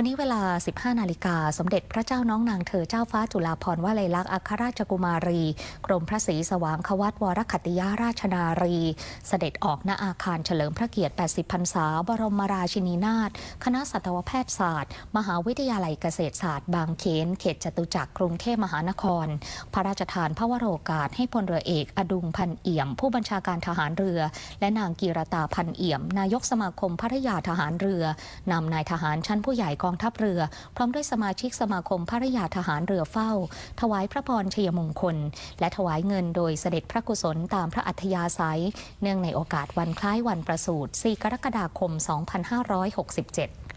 วันนี้เวลา 15 นาฬิกา สมเด็จพระเจ้าน้องนางเธอเจ้าฟ้าจุฬาภรณ์วลัยลักษณ์อัครราชกุมารี กรมพระศรีสว่างควัตวรคัตติยาราชนารี เสด็จออกณอาคารเฉลิมพระเกียรติ 80 พรรษา บรมราชินีนาถ คณะสัตวแพทยศาสตร์ มหาวิทยาลัยเกษตรศาสตร์บางเขน เขตจตุจักรกรุงเทพมหานคร พระราชทานพระวโรกาสให้พลเรือเอกอดุงพันเอี่ยม ผู้บัญชาการทหารเรือ และนางกีรตาพันเอี่ยม นายกสมาคมภริยาทหารเรือนำนายทหารชั้นผู้ใหญ่กองทัพเรือ พร้อมด้วยสมาชิกสมาคมภริยาทหารเรือเฝ้า ถวายพระพรชัยมงคล และถวายเงินโดยเสด็จพระกุศลตามพระอัธยาศัย เนื่องในโอกาสวันคล้ายวันประสูติ 4 กรกฎาคม 2567